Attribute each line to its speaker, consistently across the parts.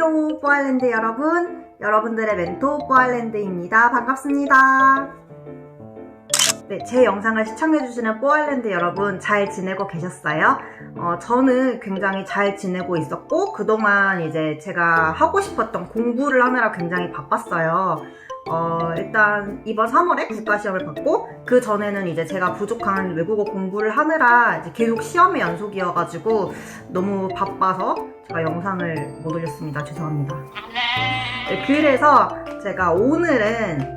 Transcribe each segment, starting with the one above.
Speaker 1: 안녕하세요, 뽀알랜드 여러분. 여러분들의 멘토 뽀알랜드입니다. 반갑습니다. 네, 제 영상을 시청해주시는 뽀알랜드 여러분 잘 지내고 계셨어요? 어, 저는 굉장히 잘 지내고 있었고, 그동안 이제 제가 하고 싶었던 공부를 하느라 굉장히 바빴어요. 어, 일단 이번 3월에 국가시험을 받고, 그 전에는 이제 제가 부족한 외국어 공부를 하느라 이제 계속 시험의 연속이어가지고 너무 바빠서 제가 영상을 못 올렸습니다. 죄송합니다. 네, 그래서 제가 오늘은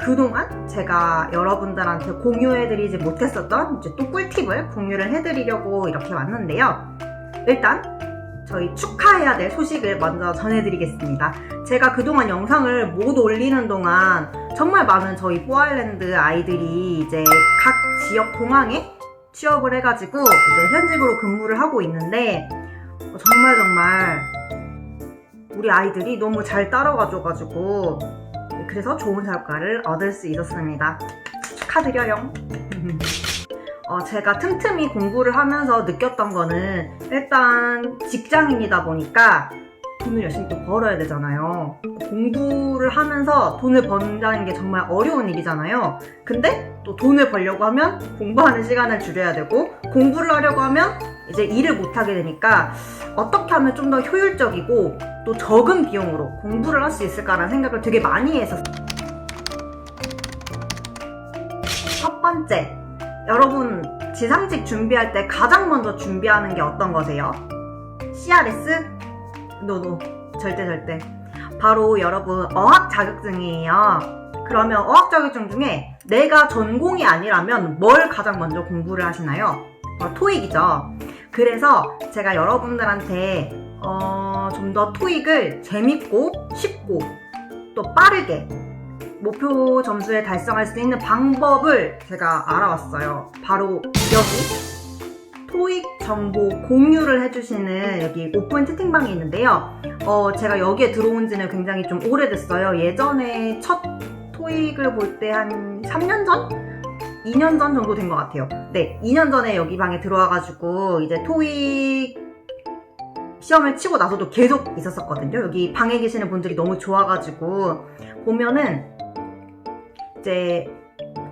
Speaker 1: 그동안 제가 여러분들한테 공유해드리지 못했었던 이제 또 꿀팁을 공유를 해드리려고 이렇게 왔는데요. 일단 저희 축하해야 될 소식을 먼저 전해드리겠습니다. 제가 그동안 영상을 못 올리는 동안 정말 많은 저희 뽀알랜드 아이들이 이제 각 지역 공항에 취업을 해가지고 이제 현직으로 근무를 하고 있는데 어, 정말 정말 우리 아이들이 너무 잘 따라가줘가지고 그래서 좋은 결과를 얻을 수 있었습니다. 축하드려요. 어, 제가 틈틈이 공부를 하면서 느꼈던 거는 일단 직장인이다 보니까 돈을 열심히 또 벌어야 되잖아요. 공부를 하면서 돈을 번다는 게 정말 어려운 일이잖아요. 근데 또 돈을 벌려고 하면 공부하는 시간을 줄여야 되고 공부를 하려고 하면 이제 일을 못 하게 되니까 어떻게 하면 좀 더 효율적이고 또 적은 비용으로 공부를 할 수 있을까라는 생각을 되게 많이 했었어요. 첫 번째, 여러분 지상직 준비할 때 가장 먼저 준비하는 게 어떤 거세요? CRS? 노노 절대 절대 바로 여러분 어학 자격증이에요 그러면 어학 자격증 중에 내가 전공이 아니라면 뭘 가장 먼저 공부를 하시나요? 어, 토익이죠 그래서 제가 여러분들한테 어, 좀 더 토익을 재밌고 쉽고 또 빠르게 목표 점수에 달성할 수 있는 방법을 제가 알아왔어요. 바로 여기 토익 정보 공유를 해주시는 여기 오픈 채팅방이 있는데요. 어, 제가 여기에 들어온 지는 굉장히 좀 오래됐어요. 예전에 첫 토익을 볼 때 한 3년 전? 2년 전 정도 된 것 같아요. 네, 2년 전에 여기 방에 들어와가지고 이제 토익 시험을 치고 나서도 계속 있었었거든요. 여기 방에 계시는 분들이 너무 좋아가지고 보면은 이제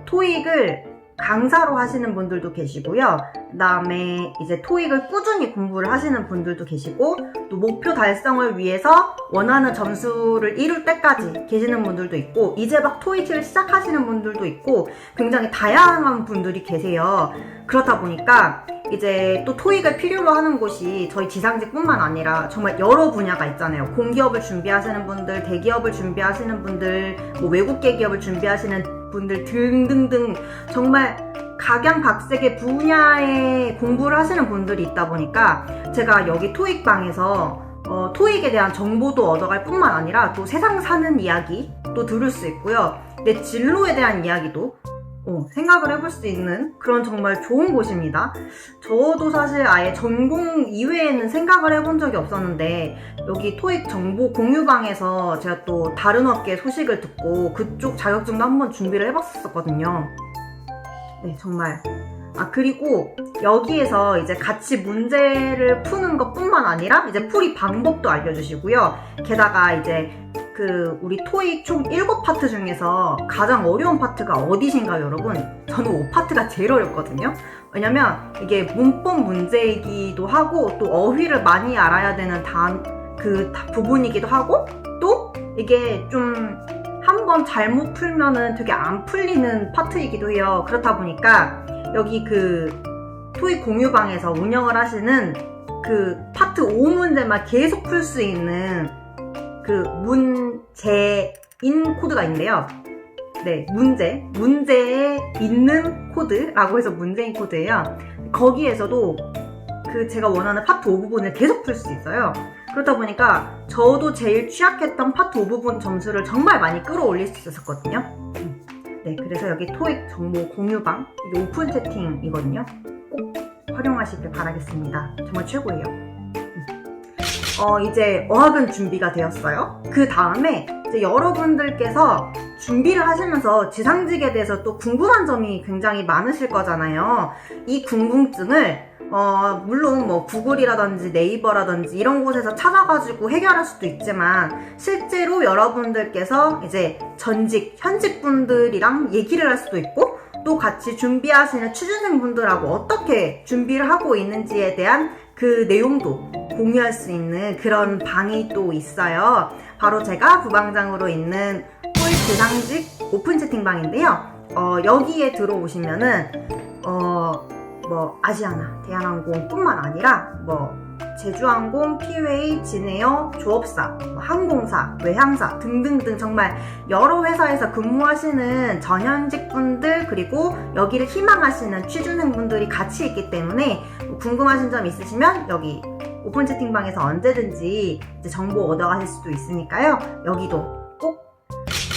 Speaker 1: 토익을 강사로 하시는 분들도 계시고요. 그 다음에 이제 토익을 꾸준히 공부를 하시는 분들도 계시고, 또 목표 달성을 위해서 원하는 점수를 이룰 때까지 계시는 분들도 있고, 이제 막 토익을 시작하시는 분들도 있고, 굉장히 다양한 분들이 계세요. 그렇다 보니까 이제 또 토익을 필요로 하는 곳이 저희 지상직뿐만 아니라 정말 여러 분야가 있잖아요. 공기업을 준비하시는 분들, 대기업을 준비하시는 분들, 뭐 외국계 기업을 준비하시는 분들 등등등 정말 각양각색의 분야에 공부를 하시는 분들이 있다 보니까 제가 여기 토익방에서 어, 토익에 대한 정보도 얻어갈 뿐만 아니라 또 세상 사는 이야기 또 들을 수 있고요. 내 진로에 대한 이야기도 어, 생각을 해볼 수 있는 그런 정말 좋은 곳입니다. 저도 사실 아예 전공 이외에는 생각을 해본 적이 없었는데 여기 토익 정보 공유방에서 제가 또 다른 업계 소식을 듣고 그쪽 자격증도 한번 준비를 해봤었거든요. 네, 정말. 아, 그리고 여기에서 이제 같이 문제를 푸는 것 뿐만 아니라 이제 풀이 방법도 알려주시고요. 게다가 이제 그 우리 토익 총 7파트 중에서 가장 어려운 파트가 어디신가요, 여러분? 저는 5파트가 제일 어렵거든요. 왜냐면 이게 문법 문제이기도 하고 또 어휘를 많이 알아야 되는 단, 그 부분이기도 하고 또 이게 좀 한번 잘못 풀면은 되게 안 풀리는 파트이기도 해요. 그렇다 보니까 여기 그 토익 공유방에서 운영을 하시는 그 파트 5 문제만 계속 풀 수 있는 그문 제인 코드가 있는데요. 네, 문제. 문제에 있는 코드라고 해서 문제인 코드예요. 거기에서도 그 제가 원하는 파트 5 부분을 계속 풀 수 있어요. 그렇다 보니까 저도 제일 취약했던 파트 5 부분 점수를 정말 많이 끌어올릴 수 있었거든요. 네, 그래서 여기 토익 정보 공유방, 오픈 채팅이거든요. 꼭 활용하시길 바라겠습니다. 정말 최고예요. 어, 이제 어학은 준비가 되었어요. 그 다음에 여러분들께서 준비를 하시면서 지상직에 대해서 또 궁금한 점이 굉장히 많으실 거잖아요. 이 궁금증을 어, 물론 뭐 구글이라든지 네이버라든지 이런 곳에서 찾아가지고 해결할 수도 있지만 실제로 여러분들께서 이제 전직, 현직 분들이랑 얘기를 할 수도 있고 또 같이 준비하시는 취준생 분들하고 어떻게 준비를 하고 있는지에 대한 그 내용도 공유할 수 있는 그런 방이 또 있어요. 바로 제가 부방장으로 있는 홀 지상직 오픈 채팅방인데요. 어, 여기에 들어오시면은 어, 뭐 아시아나, 대한항공뿐만 아니라 뭐 제주항공, 피웨이, 진에어, 조업사, 뭐 항공사, 외항사 등등등 정말 여러 회사에서 근무하시는 전현직 분들 그리고 여기를 희망하시는 취준생 분들이 같이 있기 때문에 뭐 궁금하신 점 있으시면 여기 오픈 채팅방에서 언제든지 정보 얻어가실 수도 있으니까요. 여기도 꼭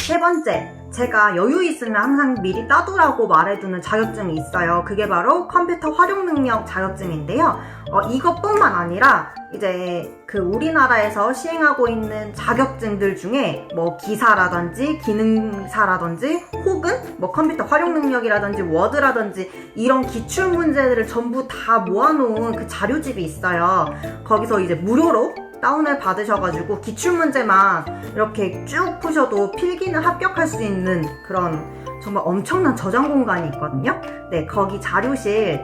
Speaker 1: 세 번째, 제가 여유 있으면 항상 미리 따두라고 말해두는 자격증이 있어요. 그게 바로 컴퓨터 활용 능력 자격증인데요. 어, 이것뿐만 아니라 이제 그 우리나라에서 시행하고 있는 자격증들 중에 뭐 기사라든지 기능사라든지 혹은 뭐 컴퓨터 활용 능력이라든지 워드라든지 이런 기출 문제들을 전부 다 모아놓은 그 자료집이 있어요. 거기서 이제 무료로 다운을 받으셔가지고 기출문제만 이렇게 쭉 푸셔도 필기는 합격할 수 있는 그런 정말 엄청난 저장 공간이 있거든요. 네, 거기 자료실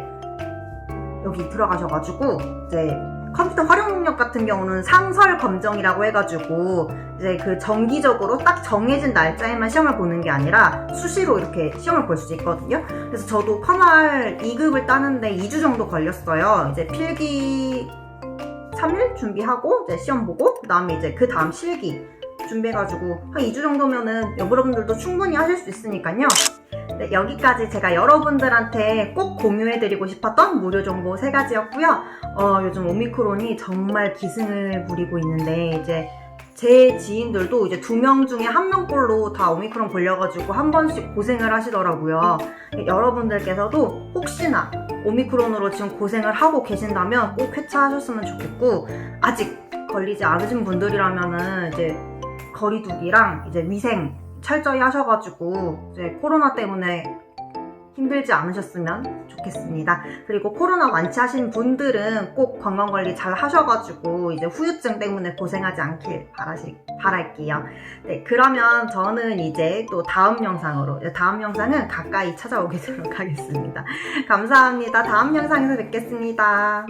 Speaker 1: 여기 들어가셔가지고 이제 컴퓨터 활용 능력 같은 경우는 상설 검정이라고 해가지고 이제 그 정기적으로 딱 정해진 날짜에만 시험을 보는 게 아니라 수시로 이렇게 시험을 볼 수 있거든요. 그래서 저도 컴활 2급을 따는데 2주 정도 걸렸어요. 이제 필기 3일 준비하고 이제 시험 보고 그다음에 이제 그 다음 실기 준비해가지고 한 2주 정도면은 여러분들도 충분히 하실 수 있으니까요. 네, 여기까지 제가 여러분들한테 꼭 공유해드리고 싶었던 무료 정보 세 가지였고요. 어, 요즘 오미크론이 정말 기승을 부리고 있는데 이제 제 지인들도 이제 두 명 중에 한 명꼴로 다 오미크론 걸려가지고 한 번씩 고생을 하시더라고요. 여러분들께서도 혹시나 오미크론으로 지금 고생을 하고 계신다면 꼭 회차하셨으면 좋겠고 아직 걸리지 않으신 분들이라면은 이제 거리두기랑 이제 위생 철저히 하셔가지고 이제 코로나 때문에 힘들지 않으셨으면 좋겠습니다. 그리고 코로나 완치하신 분들은 꼭 건강관리 잘 하셔가지고 이제 후유증 때문에 고생하지 않길 바라시, 바랄게요. 네, 그러면 저는 이제 또 다음 영상으로, 다음 영상은 가까이 찾아오도록 하겠습니다. 감사합니다. 다음 영상에서 뵙겠습니다.